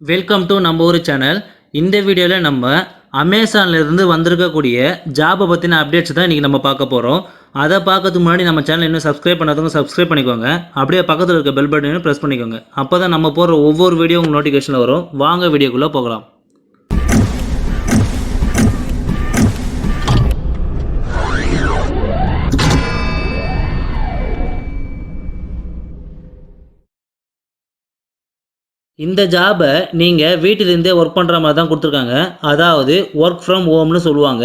Welcome to நம்ம ஊர் channel இந்த வீடியோவில் நம்ம அமேசான்லேருந்து வந்திருக்கக்கூடிய ஜாபை பற்றின அப்டேட்ஸ் தான் இன்றைக்கி நம்ம பார்க்க போகிறோம் அதை பார்க்கறதுக்கு முன்னாடி நம்ம சேனல் இன்னும் சப்ஸ்கிரைப் பண்ணாதவங்க சப்ஸ்கிரைப் பண்ணிக்கோங்க. அப்படியே பக்கத்தில் இருக்க பெல் பட்டனையும் ப்ரெஸ் பண்ணிக்கோங்க. அப்போ தான் நம்ம போடுற ஒவ்வொரு வீடியோ உங்களுக்கு நோட்டிஃபிகேஷனில் வரும். வாங்க வீடியோக்குள்ளே போகலாம். இந்த ஜாபை நீங்கள் வீட்டிலேருந்தே ஒர்க் பண்ணுற மாதிரி தான் கொடுத்துருக்காங்க. அதாவது ஒர்க் ஃப்ரம் ஹோம்னு சொல்லுவாங்க.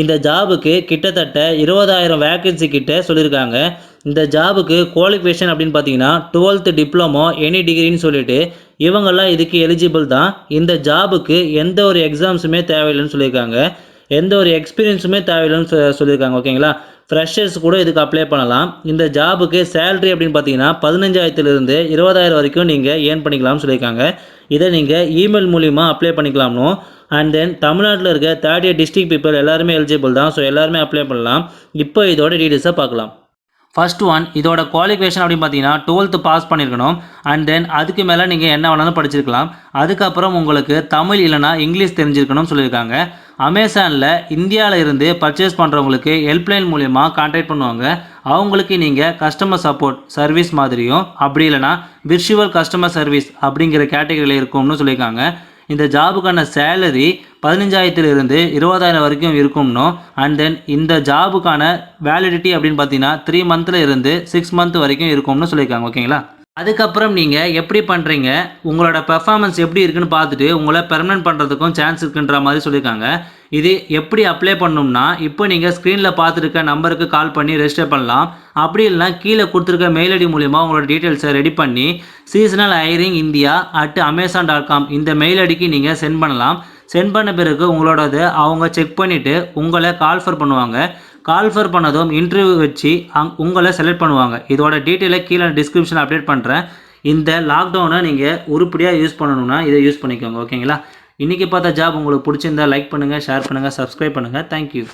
இந்த ஜாபுக்கு கிட்டத்தட்ட இருபதாயிரம் வேக்கன்சி கிட்ட சொல்லியிருக்காங்க. இந்த ஜாபுக்கு குவாலிஃபிகேஷன் அப்படின்னு பார்த்தீங்கன்னா டுவெல்த்து டிப்ளமோ எனி டிகிரின்னு சொல்லிட்டு இவங்கெல்லாம் இதுக்கு எலிஜிபிள் தான். இந்த ஜாபுக்கு எந்த ஒரு எக்ஸாம்ஸுமே தேவையில்லைன்னு சொல்லியிருக்காங்க. எந்த ஒரு எக்ஸ்பீரியன்ஸுமே தேவையில்லைன்னு சொ- சொல்லியிருக்காங்க ஓகேங்களா ஃப்ரெஷர்ஸ் கூட இதுக்கு அப்ளை பண்ணலாம். இந்த ஜாபுக்கு சேலரி அப்படின்னு பார்த்தீங்கன்னா பதினஞ்சாயிரத்துலேருந்து இருபதாயிரம் வரைக்கும் நீங்கள் ஏர்ன் பண்ணிக்கலாம்னு சொல்லியிருக்காங்க. இதை நீங்கள் இமெயில் மூலிமா அப்ளை பண்ணிக்கலாம்னு. அண்ட் தென் தமிழ்நாட்டில் இருக்க தேர்ட் இயர் டிஸ்ட்ரிக்ட் பீப்புள் எல்லாருமே எலிஜிபிள் தான். ஸோ எல்லாருமே அப்ளை பண்ணலாம். இப்போ இதோட டீட்டெயில்ஸை பார்க்கலாம். ஃபர்ஸ்ட் ஒன் இதோட குவாலிஃபிகேஷன் அப்படின்னு பார்த்தீங்கன்னா டுவெல்த்து பாஸ் பண்ணியிருக்கணும் அண்ட் தென் அதுக்கு மேலே நீங்கள் என்ன வேணாலும் படிச்சிருக்கலாம். அதுக்கப்புறம் உங்களுக்கு தமிழ் இல்லைனா இங்கிலீஷ் தெரிஞ்சிருக்கணும்னு சொல்லியிருக்காங்க. அமேசானில் இந்தியாவில் இருந்து பர்ச்சேஸ் பண்ணுறவங்களுக்கு ஹெல்ப்லைன் மூலயமா கான்டாக்ட் பண்ணுவாங்க. அவங்களுக்கு நீங்கள் கஸ்டமர் சப்போர்ட் சர்வீஸ் மாதிரியும் அப்படி இல்லைனா விர்ச்சுவல் கஸ்டமர் சர்வீஸ் அப்படிங்கிற கேட்டகரியில் இருக்கும்னு சொல்லியிருக்காங்க. இந்த ஜாபுக்கான சேலரி பதினஞ்சாயிரத்துலேருந்து இருபதாயிரம் வரைக்கும் இருக்கும்னும் அண்ட் தென் இந்த ஜாபுக்கான வேலிடிட்டி அப்படின்னு பார்த்தீங்கன்னா த்ரீ மந்த்தில் இருந்து சிக்ஸ் மந்த் வரைக்கும் இருக்கும்னு சொல்லியிருக்காங்க. ஓகேங்களா அதுக்கப்புறம் நீங்கள் எப்படி பண்ணுறீங்க உங்களோட பெர்ஃபார்மன்ஸ் எப்படி இருக்குன்னு பார்த்துட்டு உங்களை பெர்மனன்ட் பண்ணுறதுக்கும் சான்ஸ் இருக்குன்ற மாதிரி சொல்லியிருக்காங்க. இது எப்படி அப்ளை பண்ணணும்னா இப்போ நீங்கள் ஸ்க்ரீனில் பார்த்துருக்க நம்பருக்கு கால் பண்ணி ரெஜிஸ்டர் பண்ணலாம். அப்படி இல்லைனா கீழே கொடுத்துருக்க மெயில் ஐடி மூலிமா உங்களோட டீட்டெயில்ஸை ரெடி பண்ணி seasonal hiring India at Amazon dot com இந்த மெயில் ஐடிக்கு நீங்கள் சென்ட் பண்ணலாம். சென்ட் பண்ண பிறகு உங்களோடது அவங்க செக் பண்ணிவிட்டு உங்களை கால்ஃபர் பண்ணுவாங்க. கால்ஃபர் பண்ணதும் இன்டர்வியூ வச்சு அங் உங்களை செலக்ட் பண்ணுவாங்க. இதோட டீட்டெயிலை கீழே டிஸ்கிரிப்ஷன் அப்டேட் பண்ணுறேன் இந்த லாக்டவுனை நீங்கள் உருப்படியாக யூஸ் பண்ணணும்னா இதை யூஸ் பண்ணிக்கோங்க ஓகேங்களா இன்றைக்கி பார்த்த ஜாப் உங்களுக்கு பிடிச்சிருந்தா லைக் பண்ணுங்கள் ஷேர் பண்ணுங்கள் சப்ஸ்கிரைப் பண்ணுங்கள் தேங்க்யூ